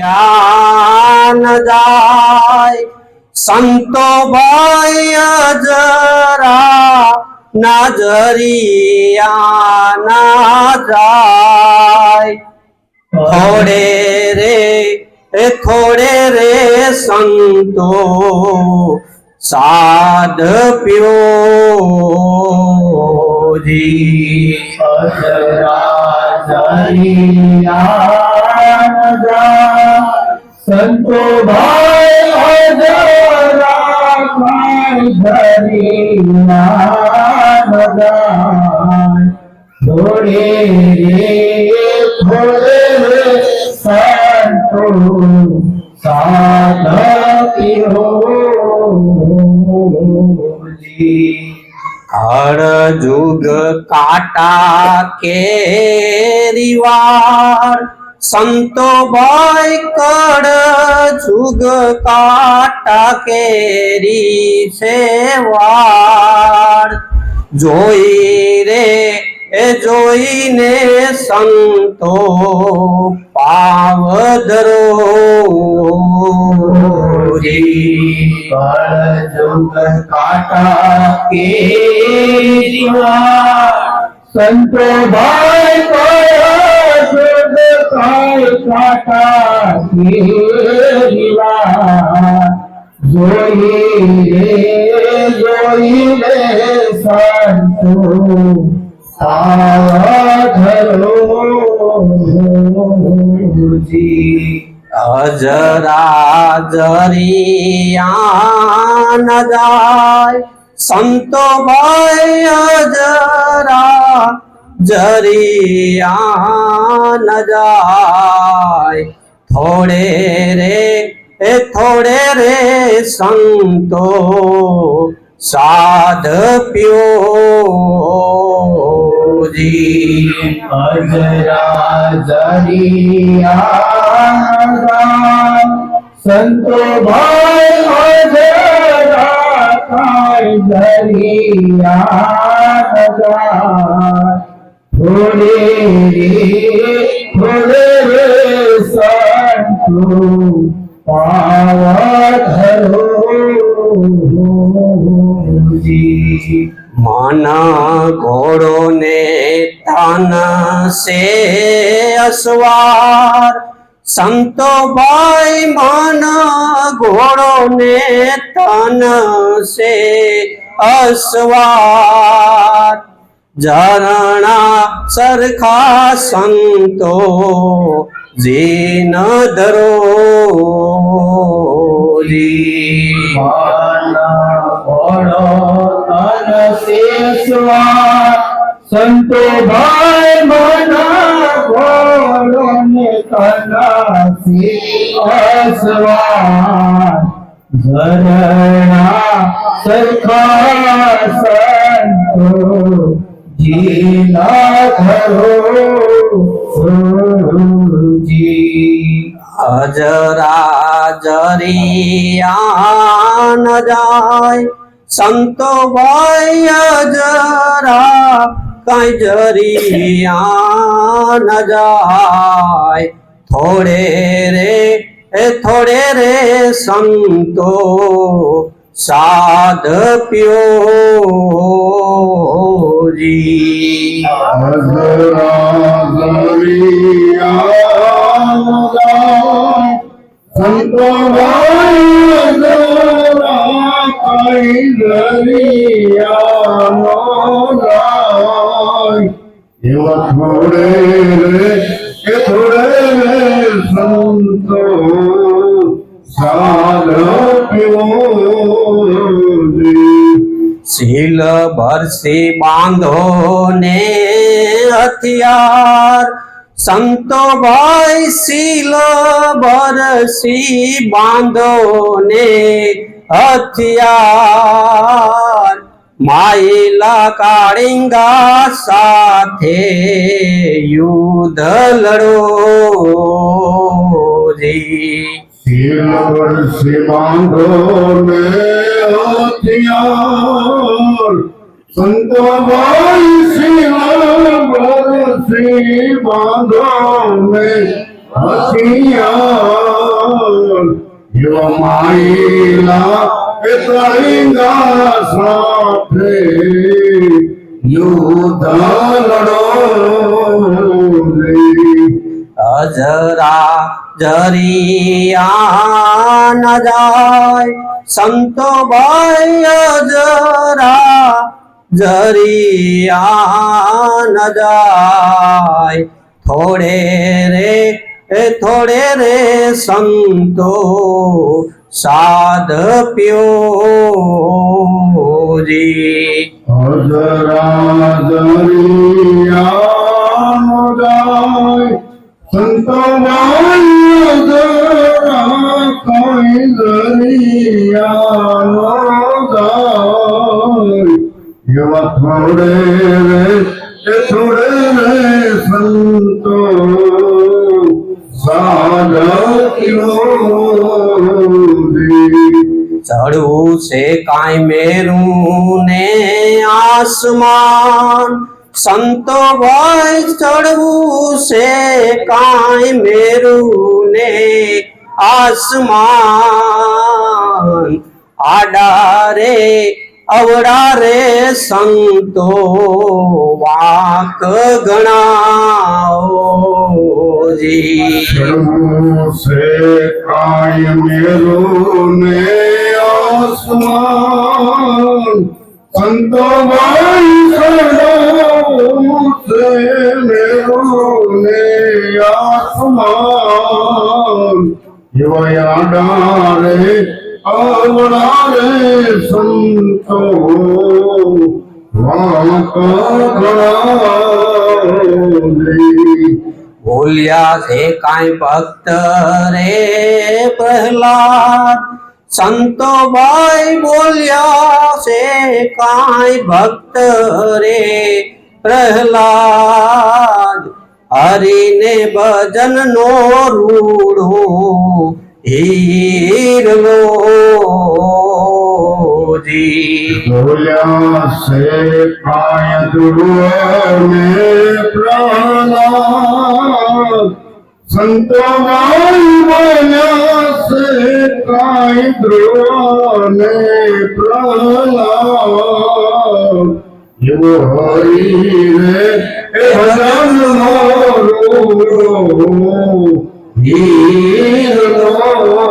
જ્ઞાન જાય. સંતો ભય જરા નજરિયા ના જાય. થોડે રે, એ થોડે રે સંતો, સાધ પ્યોજી. સંતો ભાઈ હજરા ધરી થોડે રે થોડે રે સંતો સાધકી હર જુગ કાટા કેરીવાર સંતો ભાઈ કડ જુગ કાટા કેરી સેવાડ જોઈ રે, એ જોઈને સંતો પાવધરો કાટા કેરીવા સંતો ભાઈ કાટા કેરીવા જોઈ રે જોઈ રે સંતો સાધરો અજરા જરિયા અજરા જરિયા ન જાય. થોડે રે, એ થોડે રે સંતો, સાધ પ્યોજી અજરા જરિયા સંતો ભાઈ અજરા જરિયા થોડે રે થોડે રે સંતો પાવધરો મન ઘોડો ને તાના સે અસવાર સંતો ભાઈ માના ઘોડો ને તાના સે અસવાર ઝરણા સરખા સંતો જીન ધરો જી સંતો ભાઈ મના ઘોડો ને કનસી અસવાર ઝરણા જીના ઘરો જી અજરા જરિયા ન જાય સંતો ભાઈ અજરા કઈ જરિયા ન જાય થોડે રે થોડે રે સંતો સાધ પ્યોજી સંતો થોડે રે થોડે શીલ ભરસી બાંધો ને હથિયાર. સંતો ભાઈ શીલ ભરસી બાંધો ને હથિયાર. માયલા કાળિંગા સાથે યુદ્ધ લડો જી સિલવર સે બાંધો ને હથિયાર. સંતો ભાઈ સિલવર સે બાંધો ને હથિયાર માયેલા એ તળિંગા સાથે યુદ્ધ લડો રે. અજરા જરિયા ન જાય, સંતો ભાઈ જરા જરિયા ન જાય. થોડે રે, એ થોડે રે સંતો, સાધ પ્યોજી. હજરા દરિયાનો થોડે રે એ થોડે રે સંતો ચડવું છે કાંઈ મેરું ને આસમાન સંતો ભાઈ ચડવું છે કાંઈ મેરું ને આસમાન આડા રે અવડા રે સંતો, વાક ગણાઓજી સે કાય મેરો ને આસમાન. સંતો સે મેરો ને આસમાન. યુવા રે અવડાવે સંતો ભૂલ્યા છે કાંઈ ભક્ત રે પ્રહલાદ. સંતો ભાઈ બોલ્યા છે કાંઈ ભક્ત રે પ્રહલાદ. હરિને ભજન નો રૂડો હીરલો જી બોલ્યા છે કાય ધ્રુવને પ્રહલાદ સંતો ભાઈ બોલ્યા છે કાય એવો હરી રે એ હીરો અજરા